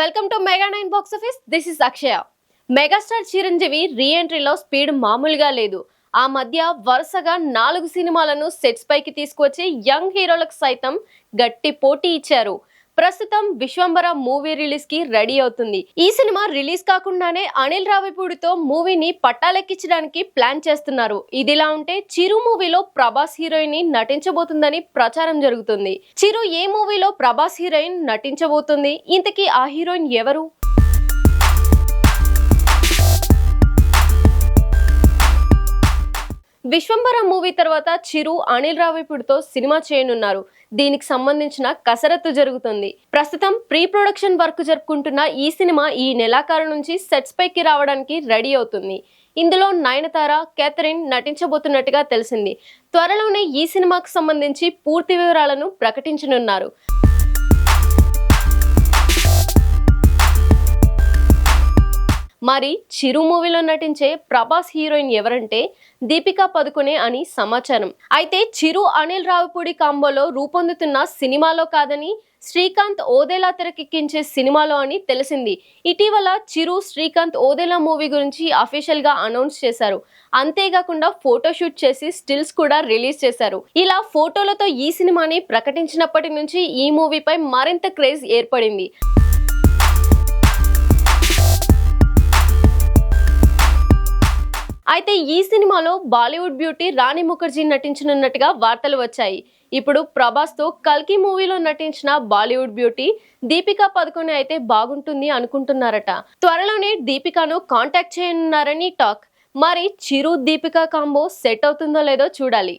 Welcome to mega nine box office this is Akshaya megastar Chiranjeevi re ఎంట్రీలో speed మామూలుగా లేదు. ఆ మధ్య వరుసగా నాలుగు సినిమాలను సెట్స్ పైకి తీసుకొచ్చి యంగ్ హీరోలకు సైతం గట్టి పోటీ ఇచ్చారు. ప్రస్తుతం విశ్వంబర మూవీ రిలీజ్కి రెడీ అవుతుంది. ఈ సినిమా రిలీజ్ కాకుండానే అనిల్ రావిపూడితో మూవీని పట్టాలెక్కించడానికి ప్లాన్ చేస్తున్నారు. ఇదిలా ఉంటే చిరు మూవీలో ప్రభాస్ హీరోయిన్ని నటించబోతుందని ప్రచారం జరుగుతుంది. చిరు ఏ మూవీలో ప్రభాస్ హీరోయిన్ నటించబోతుంది? ఇంతకీ ఆ హీరోయిన్ ఎవరు? విశ్వంబర మూవీ తర్వాత చిరు అనిల్ రావిపూడితో సినిమా చేయనున్నారు. దీనికి సంబంధించిన కసరత్తు జరుగుతుంది. ప్రస్తుతం ప్రీ ప్రొడక్షన్ వర్క్ జరుపుకుంటున్న ఈ సినిమా ఈ నెలాఖరు నుంచి సెట్స్ పైకి రావడానికి రెడీ అవుతుంది. ఇందులో నయనతార కేథరిన్ నటించబోతున్నట్టుగా తెలిసింది. త్వరలోనే ఈ సినిమాకు సంబంధించి పూర్తి వివరాలను ప్రకటించనున్నారు. మరి చిరు మూవీలో నటించే ప్రభాస్ హీరోయిన్ ఎవరంటే దీపికా పదుకునే అని సమాచారం. అయితే చిరు అనిల్ రావుపూడి కాంబోలో రూపొందుతున్న సినిమాలో కాదని శ్రీకాంత్ ఓదేలా తెరకెక్కించే సినిమాలో అని తెలిసింది. ఇటీవల చిరు శ్రీకాంత్ ఓదేలా మూవీ గురించి అఫీషియల్గా అనౌన్స్ చేశారు. అంతేకాకుండా ఫోటోషూట్ చేసి స్టిల్స్ కూడా రిలీజ్ చేశారు. ఇలా ఫోటోలతో ఈ సినిమాని ప్రకటించినప్పటి నుంచి ఈ మూవీపై మరింత క్రేజ్ ఏర్పడింది. అయితే ఈ సినిమాలో బాలీవుడ్ బ్యూటీ రాణి ముఖర్జీ నటించనున్నట్టుగా వార్తలు వచ్చాయి. ఇప్పుడు ప్రభాస్తో కల్కి మూవీలో నటించిన బాలీవుడ్ బ్యూటీ దీపికా పదుకొని అయితే బాగుంటుంది అనుకుంటున్నారట. త్వరలోనే దీపికాను కాంటాక్ట్ చేయనున్నారని టాక్. మరి చిరు దీపికా కాంబో సెట్ అవుతుందో లేదో చూడాలి.